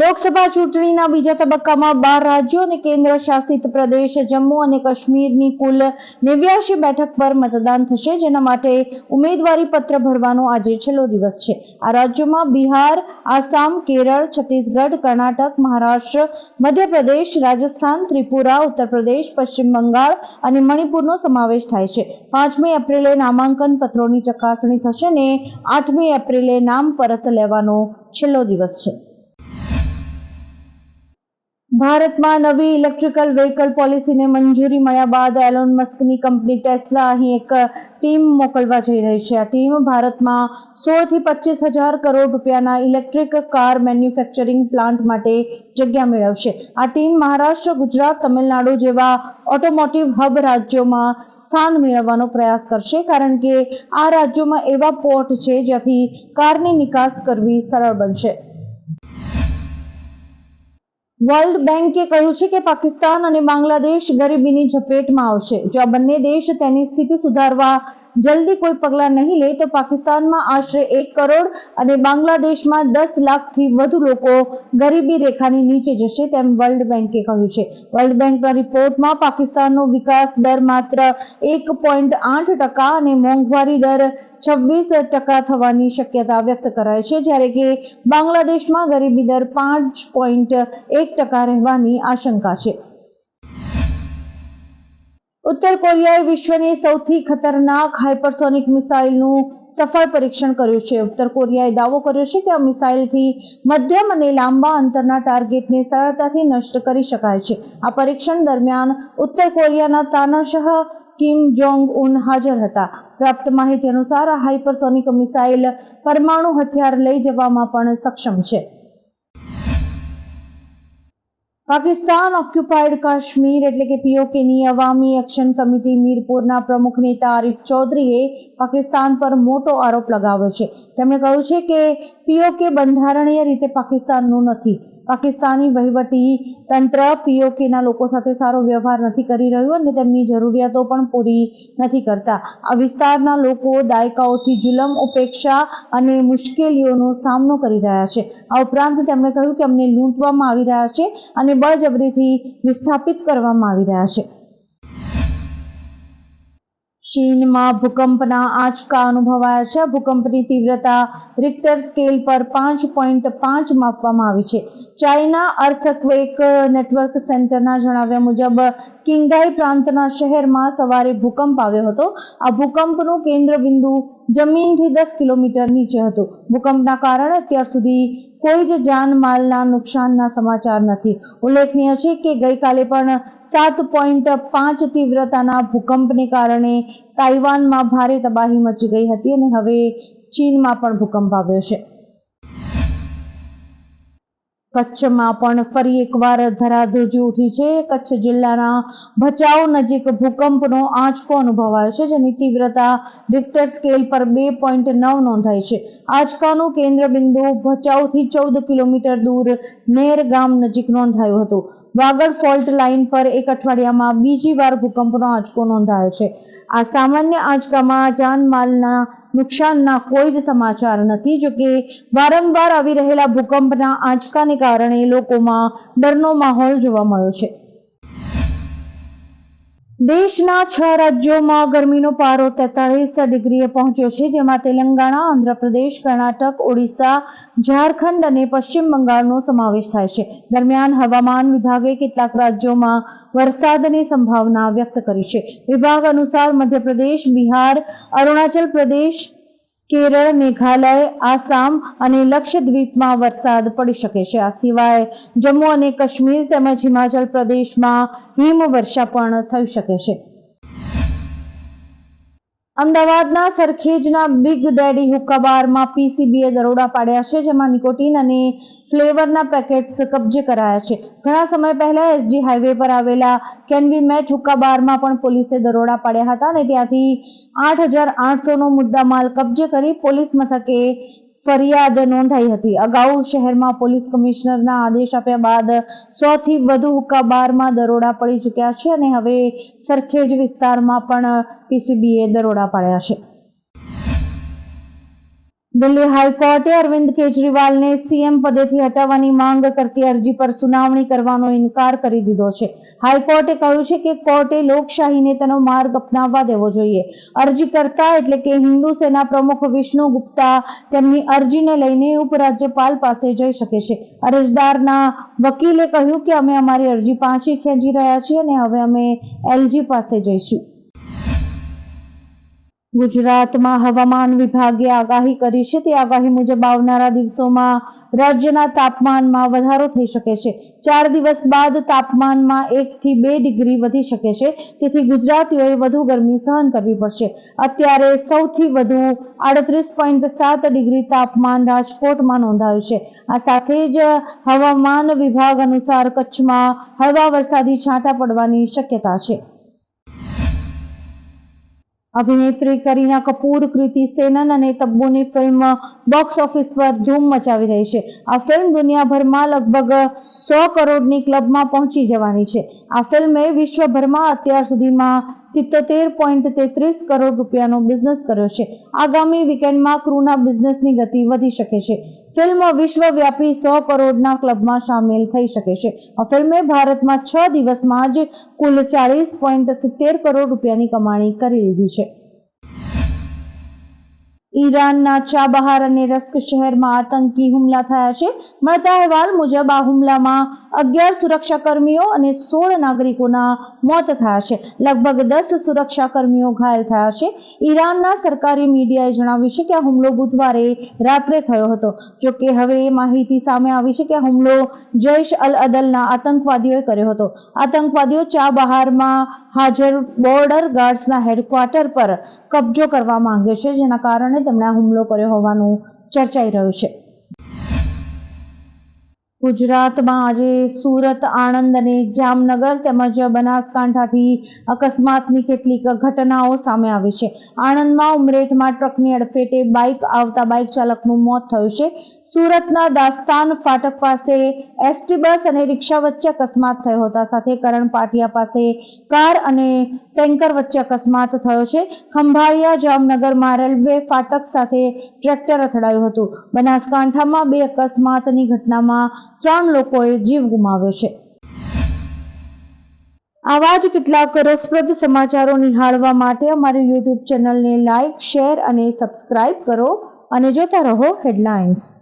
લોકસભા ચૂંટણીના બીજા તબક્કામાં બાર રાજ્યો અને કેન્દ્ર શાસિત પ્રદેશ જમ્મુ અને કાશ્મીરની કુલ નેવ્યાશી બેઠક પર મતદાન થશે. જેના માટે ઉમેદવારી પત્ર ભરવાનો આજે છેલ્લો દિવસ છે. આ રાજ્યોમાં બિહાર, આસામ, કેરળ, છત્તીસગઢ, કર્ણાટક, મહારાષ્ટ્ર, મધ્યપ્રદેશ, રાજસ્થાન, ત્રિપુરા ઉત્તર પ્રદેશ પશ્ચિમ બંગાળ અને મણિપુરનો સમાવેશ થાય છે. પાંચમી એપ્રિલે નામાંકન પત્રોની ચકાસણી થશે અને આઠમી એપ્રિલે નામ પરત લેવાનો છેલ્લો દિવસ છે. ભારતમાં નવી ઇલેક્ટ્રિકલ વ્હીકલ પોલિસીને મંજૂરી મળ્યા બાદ એલોન મસ્કની કંપની ટેસ્લા અહીં એક ટીમ મોકલવા જઈ રહી છે. આ ટીમ ભારતમાં સોળથી પચીસ હજાર કરોડ રૂપિયાના ઇલેક્ટ્રિક કાર મેન્યુફેક્ચરિંગ પ્લાન્ટ માટે જગ્યા મેળવશે. આ ટીમ મહારાષ્ટ્ર, ગુજરાત, તમિલનાડુ જેવા ઓટોમોટિવ હબ રાજ્યોમાં સ્થાન મેળવવાનો પ્રયાસ કરશે કારણ કે આ રાજ્યોમાં એવા પોર્ટ છે જ્યાંથી કારની નિકાસ કરવી સરળ બનશે. વર્લ્ડ બેંકે કહ્યું છે કે પાકિસ્તાન અને બાંગ્લાદેશ ગરીબીની ઝપેટમાં આવશે. જો આ બંને દેશ તેની સ્થિતિ સુધારવા જલ્દી કોઈ પગલાં નહીં લે તો પાકિસ્તાનમાં આશરે એક કરોડ અને બાંગ્લાદેશમાં દસ લાખથી વધુ લોકો ગરીબી રેખાની નીચે જશે તેમ વર્લ્ડ બેન્કે કહ્યું છે. વર્લ્ડ બેન્કના રિપોર્ટમાં પાકિસ્તાનનો વિકાસ દર માત્ર એક પોઈન્ટ આઠ ટકા અને મોંઘવારી દર છવ્વીસ ટકા થવાની શક્યતા વ્યક્ત કરાય છે, જ્યારે કે બાંગ્લાદેશમાં ગરીબી દર પાંચ પોઈન્ટ એક ટકા રહેવાની આશંકા છે. ઉત્તર કોરિયાએ વિશ્વની સૌથી ખતરનાક હાઇપરસોનિક મિસાઇલનું સફળ પરીક્ષણ કર્યું છે. ઉત્તર કોરિયાએ દાવો કર્યો છે કે આ મિસાઇલથી મધ્યમ અને લાંબા અંતરના ટાર્ગેટને સરળતાથી નષ્ટ કરી શકાય છે. આ પરીક્ષણ દરમિયાન ઉત્તર કોરિયાના તાનાશાહ કિમ જોંગ ઉન હાજર હતા. પ્રાપ્ત માહિતી અનુસાર આ હાઇપરસોનિક મિસાઇલ પરમાણુ હથિયાર લઈ જવામાં પણ સક્ષમ છે. પાકિસ્તાન ઓક્યુપાઈડ કાશ્મીર એટલે કે પીઓકેની અવામી એક્શન કમિટી મીરપુરના પ્રમુખ નેતા આરિફ ચૌધરીએ પાકિસ્તાન પર મોટો આરોપ લગાવ્યો છે. તેમણે કહ્યું છે કે પીઓકે બંધારણીય રીતે પાકિસ્તાનનું નથી. પાકિસ્તાની વહીવટી તંત્ર પીઓકેના લોકો સાથે સારો વ્યવહાર નથી કરી રહ્યું અને તેમની જરૂરિયાતો પણ પૂરી નથી કરતા. આ વિસ્તારના લોકો દાયકાઓથી જુલમ ઉપેક્ષા અને મુશ્કેલીઓનો સામનો કરી રહ્યા છે. આ ઉપરાંત તેમણે કહ્યું કે અમને લૂંટવામાં આવી રહ્યા છે અને બળજબરીથી વિસ્થાપિત કરવામાં આવી રહ્યા છે. ચીનમાં ભૂકંપના આંચકા અનુભવાયા છે. ભૂકંપની તીવ્રતા રિક્ટર સ્કેલ પર પાંચ પોઈન્ટ પાંચ માપવામાં આવી છે. ચાઇના અર્થક્વેક નેટવર્ક સેન્ટરના જણાવ્યા મુજબ કિંગાઈ પ્રાંતના શહેરમાં સવારે ભૂકંપ આવ્યો હતો. આ ભૂકંપનું કેન્દ્ર બિંદુ જમીનથી દસ કિલોમીટર નીચે હતું. ભૂકંપના કારણે અત્યાર સુધી કોઈ જ જાનમાલના નુકસાનના સમાચાર નથી. ઉલ્લેખનીય છે કે ગઈકાલે પણ સાત પોઈન્ટ પાંચ તીવ્રતાના ભૂકંપને કારણે તાઇવાનમાં ભારે તબાહી મચી ગઈ હતી અને હવે ચીનમાં પણ ભૂકંપ આવ્યો છે. કચ્છમાં પણ ફરી એકવાર ધરાધ્રુજી ઉઠી છે. કચ્છ જિલ્લાના ભચાઉ નજીક ભૂકંપનો આંચકો અનુભવાયો છે, જેની તીવ્રતા રિક્ટર સ્કેલ પર બે પોઈન્ટ નવ નોંધાઈ છે. આંચકાનું કેન્દ્ર બિંદુ ભચાઉથી ચૌદ કિલોમીટર દૂર, નેર ગામ નજીક નોંધાયું હતું. વાગડ ફોલ્ટ લાઇન પર એક અઠવાડિયામાં બીજી વાર ભૂકંપનો આંચકો નોંધાયો છે. આ સામાન્ય આંચકામાં જાનમાલના નુકસાનના કોઈ જ સમાચાર નથી જોકે વારંવાર આવી રહેલા ભૂકંપના આંચકાને કારણે લોકોમાં ડરનો માહોલ જોવા મળ્યો છે. દેશના છ રાજ્યોમાં ગરમીનો પારો તેતાળીસ ડિગ્રીએ પહોંચ્યો છે, જેમાં તેલંગાણા, આંધ્રપ્રદેશ, કર્ણાટક, ઓડિશા, ઝારખંડ અને પશ્ચિમ બંગાળનો સમાવેશ થાય છે. દરમિયાન હવામાન વિભાગે કેટલાક રાજ્યોમાં વરસાદની સંભાવના વ્યક્ત કરી છે. વિભાગ અનુસાર મધ્યપ્રદેશ, બિહાર, અરુણાચલ પ્રદેશ કેરળ, મેઘાલય, આસામ અને લક્ષદ્વીપમાં વરસાદ પડી શકે છે. આ સિવાય જમ્મુ અને કાશ્મીર તેમજ હિમાચલ પ્રદેશમાં હિમવર્ષા પણ થઈ શકે છે. અમદાવાદના સરખેજના બિગ ડેડી હુક્કા બારમાં પીસીબીએ દરોડા પાડ્યા છે, જેમાં નિકોટીન અને ફ્લેવરના પેકેટ્સ કબજે કરાયા છે. ઘણા સમય પહેલા એસજી હાઈવે પર આવેલા કેનવી મેટ હુક્કા બારમાં પણ પોલીસે દરોડા પાડ્યા હતા અને ત્યાંથી આઠ હજાર આઠસોનો મુદ્દામાલ કબજે કરી પોલીસ મથકે ફરિયાદ નોંધાઈ હતી. અગાઉ શહેરમાં પોલીસ કમિશનરના આદેશ આપ્યા બાદ સો થી વધુ હુક્કા બારમાં દરોડા પડી ચૂક્યા છે અને હવે સરખેજ વિસ્તારમાં પણ પીસીબીએ દરોડા પાડ્યા છે. દિલ્હી હાઈકોર્ટે અરવિંદ કેજરીવાલને સીએમ પદેથી હટાવવાની માંગ કરતી અરજી પર સુનાવણી કરવાનો ઇનકાર કરી દીધો છે. હાઈકોર્ટે કહ્યું છે કે કોર્ટે લોકશાહીને તેનો માર્ગ અપનાવવા દેવો જોઈએ. અરજી કરતા એટલે કે હિન્દુ સેના પ્રમુખ વિષ્ણુ ગુપ્તા તેમની અરજીને લઈને ઉપરાજ્યપાલ પાસે જઈ શકે છે. અરજદારના વકીલે કહ્યું કે અમે અમારી અરજી પાછી ખેંચી રહ્યા છીએ અને હવે અમે એલજી પાસે જઈશું. ગુજરાતમાં હવામાન વિભાગે આગાહી કરી છે. તે આગાહી મુજબ આવનારા દિવસોમાં રાજ્યના તાપમાનમાં વધારો થઈ શકે છે. ચાર દિવસ બાદ તાપમાનમાં એક થી બે ડિગ્રી વધી શકે છે. તેથી ગુજરાતીઓએ વધુ ગરમી સહન કરવી પડશે. અત્યારે સૌથી વધુ આડત્રીસ પોઈન્ટ સાત ડિગ્રી તાપમાન રાજકોટમાં નોંધાયું છે. આ સાથે જ હવામાન વિભાગ અનુસાર કચ્છમાં હળવા વરસાદી છાંટા પડવાની શક્યતા છે. અભિનેત્રી કરીના કપૂર, કૃતિ સેનન અને તબ્બુની ફિલ્મ બોક્સ ઓફિસ પર ધૂમ મચાવી રહી છે. આ ફિલ્મ દુનિયાભરમાં લગભગ સો કરોડની ક્લબમાં પહોંચી જવાની છે. આ ફિલ્મે વિશ્વભરમાં અત્યાર સુધીમાં સિત્તોતેર પોઈન્ટ તેત્રીસ કરોડ રૂપિયાનો બિઝનેસ કર્યો છે. આગામી વીકેન્ડમાં ક્રૂના બિઝનેસની ગતિ વધી શકે છે. ફિલ્મ વિશ્વવ્યાપી સો કરોડના ક્લબમાં સામેલ થઈ શકે છે. આ ફિલ્મે ભારતમાં છ દિવસમાં જ કુલ ચાળીસ પોઈન્ટ સિત્તેર કરોડ રૂપિયાની કમાણી કરી લીધી છે. ઈરાનના ચાબહાર અને રસ્ક શહેરમાં આતંકી હુમલા થયા છે. મળતા અહેવાલ મુજબ આ હુમલામાં અગિયાર સુરક્ષાકર્મીઓ અને સોળ નાગરિકોના મોત થયા છે. લગભગ દસ સુરક્ષાકર્મીઓ ઘાયલ થયા છે. ઈરાનના સરકારી મીડિયાએ જણાવ્યું છે કે આ હુમલો બુધવારે રાત્રે થયો હતો. જો કે હવે માહિતી સામે આવી છે કે આ હુમલો જૈશ અલ અદલના આતંકવાદીઓએ કર્યો હતો. આતંકવાદીઓ ચાબહારમાં હાજર બોર્ડર ગાર્ડ્સના હેડક્વાર્ટર પર કબજો કરવા માંગે છે, જેના કારણે તેમણે હુમલો કર્યો હોવાનું ચર્ચાઈ રહ્યું છે. ગુજરાતમાં આજે સુરત, આણંદ અને જામનગર તેમજ બનાસકાંઠાથી અકસ્માતની કેટલીક ઘટનાઓ સામે આવી છે. આણંદમાં ઉમરેઠમાં ટ્રકની અડફેટે બાઇક આવતા બાઇક ચાલકનું મોત થયું છે. સુરતના દાસ્તાન ફાટક પાસે એસટી બસ અને રિક્ષા વચ્ચે અકસ્માત થયો હતો. સાથે કરણ પાટિયા પાસે કાર અને ટેન્કર વચ્ચે અકસ્માત થયો છે. ખંભાળિયા જામનગરમાં રેલવે ફાટક સાથે ટ્રેક્ટર અથડાયું હતું. બનાસકાંઠામાં બે અકસ્માતની ઘટનામાં ત્રણ લોકોએ જીવ ગુમાવ્યો છે. આવા જ કેટલાક રસપ્રદ સમાચારો નિહાળવા માટે અમારી યુટ્યુબ ચેનલને લાઇક શેર અને સબસ્ક્રાઇબ કરો અને જોતા રહો હેડલાઇન્સ.